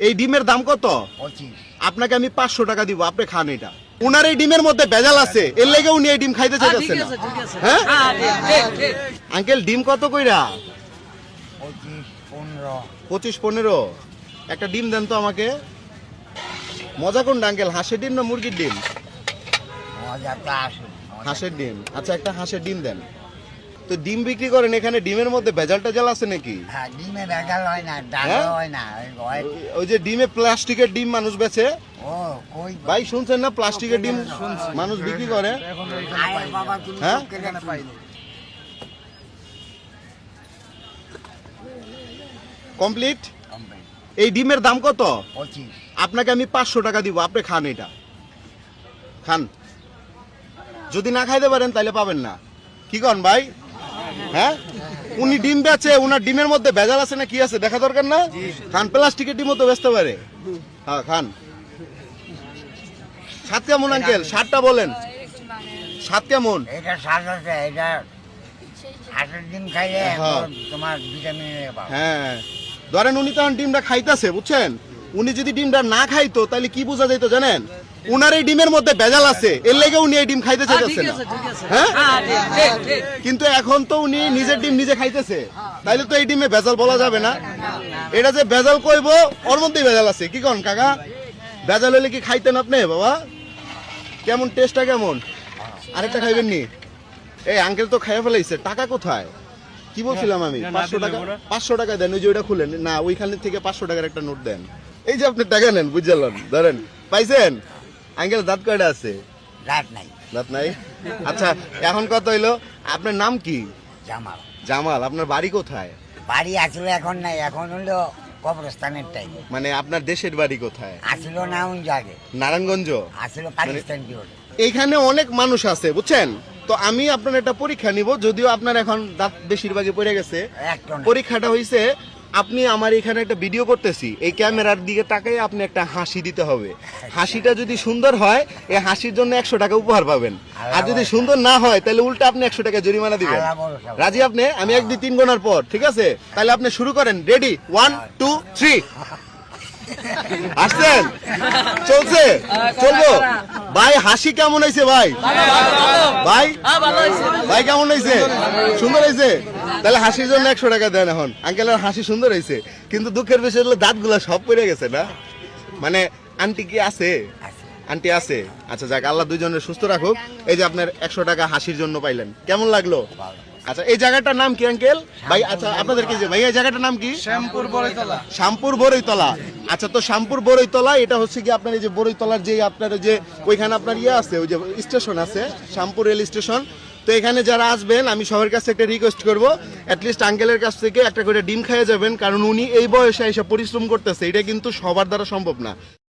এই ডিমের দাম কত? আপনাকে আমি পাঁচশো টাকা দিব আপনি খান এটা। উনার এই ডিমের মধ্যে ভেজাল আছে এর লেগে উনি এই ডিম খাইতে চাইতেছেন না। হ্যাঁ? আঙ্কেল ডিম কত কইরা? পঁচিশ পনেরো। একটা ডিম দেন তো আমাকে। মজা কোনটা আঙ্কেল হাঁসের ডিম না মুরগির ডিম? হাঁসের ডিম। আচ্ছা একটা হাঁসের ডিম দেন। তো ডিম বিক্রি করেন এখানে ডিমের মধ্যে ভেজাল টেজাল আছে নাকি? হ্যাঁ ডিমে ভেজাল হয় না ডাল হ্যাঁ? হয় না ওই যে ডিমে প্লাস্টিকের ডিম মানুষ বেচে ও কই ভাই শুনছেন না? প্লাস্টিকের ডিম মানুষ বিক্রি করে? আরে বাবা তুমি হ্যাঁ? কমপ্লিট? এই ডিমের দাম কত? আপনাকে আমি পাঁচশো টাকা দিব আপনি খান এটা। খান। যদি না খাইতে পারেন তাহলে পাবেন না। কি কন ভাই? হ্যাঁ? উনি ডিম বেচে উনার ডিমের মধ্যে ভেজাল আছে না কি আছে দেখা দরকার না? খান প্লাস্টিকের ডিমও তো বেচতে পারে। হ্যাঁ খান। সাত কেমন আঙ্কেল সাতটা বলেন। সাত কেমন এটা শ্বাস আছে এটা হাঁসের ডিম খাইলে হ্যাঁ। তোমার ভিটামিন হ্যাঁ। ধরেন উনি তখন ডিমটা খাইতেছে বুঝছেন? উনি যদি ডিমটা না খাইতো তাহলে কি বোঝা যেত জানেন? উনার এই ডিমের মধ্যে ভেজাল আছে এর লেগে উনি এই ডিম খাইতে চাইতেছে না হ্যাঁ? কিন্তু এখন তো উনি নিজের ডিম নিজে খাইতেছে। তাইলে তো এই ডিমে ভেজাল বলা যাবে না। এটা যে ভেজাল কইবো ওর মধ্যেই ভেজাল আছে। কি কন কাকা? ভেজাল হলে কি খাইতেন আপনি বাবা? কেমন টেস্টটা কেমন? আরেকটা খাইবেন নি? এই আঙ্কেল তো খাইয়া ফেলাইছে। টাকা কোথায়? কি বলছিলাম আমি? পাঁচশো টাকা পাঁচশো টাকা দেন ওই যে ওইটা খুলেন। না ওইখান থেকে পাঁচশো টাকার একটা নোট দেন। এই যে আপনি টাকা নেন বুঝলেন ধরেন পাইছেন? আঙ্কেল দাঁত কয়টা আছে? রাত নাই। দাঁত নাই? আচ্ছা এখন কত হইল? আপনার নাম কি? জামাল। জামাল আপনার বাড়ি কোথায়? বাড়ি আসলে এখন নাই এখন হলো কবরস্থানের টাইম। মানে আপনার দেশের বাড়ি কোথায়? আসলো না উন জাগে নারায়ণগঞ্জ? আসলো পাকিস্তান কি হলো এইখানে অনেক মানুষ আছে বুঝছেন? তো আমি আপনার একটা পরীক্ষা নিব যদিও আপনার এখন দাঁত বেশিরভাগই পড়ে গেছে। পরীক্ষাটা হইছে আপনি আমার এখানে একটা ভিডিও করতেছি এই ক্যামেরার দিকে তাকাই আপনি একটা হাসি দিতে হবে। হাসিটা যদি সুন্দর হয় এই হাসির জন্য একশো টাকা উপহার পাবেন। আর যদি সুন্দর না হয় তাহলে উল্টা আপনি একশো টাকা জরিমানা দিবেন। রাজি আপনি? আমি এক দুই তিন গোনার পর ঠিক আছে? তাহলে আপনি শুরু করেন। রেডি ওয়ান টু থ্রি আসছেন? চলছে? চলবো। ভাই হাসি কেমন হয়েছে ভাই? ভাই? ভাই কেমন হয়েছে? সুন্দর হয়েছে? তাহলে হাসির জন্য একশো টাকা দেন এখন। আঙ্কেলের হাসি সুন্দর হয়েছে কিন্তু দুঃখের বিষয় হলো দাঁতগুলো সব পড়ে গেছে না? মানে আন্টি কি আছে? আন্টি আছে। আচ্ছা যাক আল্লাহ দুজনের সুস্থ রাখুক। এই যে আপনার একশো টাকা হাসির জন্য পাইলেন। কেমন লাগল? আচ্ছা এই জায়গাটার নাম কি আঙ্কেল? ভাই আচ্ছা আপনাদেরকে যে ভাই এই জায়গাটার নাম কি? শ্যামপুর বড়তলা শ্যামপুর বরৈতলা আচ্ছা তো শ্যামপুর বরৈতলা এটা হচ্ছে কি আপনার এই যে বরৈতলার যে আপনার যে ওইখানে আপনার ইয়ে আছে ওই যে স্টেশন আছে শ্যামপুর রেল স্টেশন। তো এখানে যারা আসবেন আমি সবার কাছে একটা রিকোয়েস্ট করব অ্যাটলিস্ট আঙ্কেলের কাছ থেকে একটা করে ডিম খেয়ে যাবেন কারণ উনি এই বয়সে এসে পরিশ্রম করতেছে এটা কিন্তু সবার দ্বারা সম্ভব না।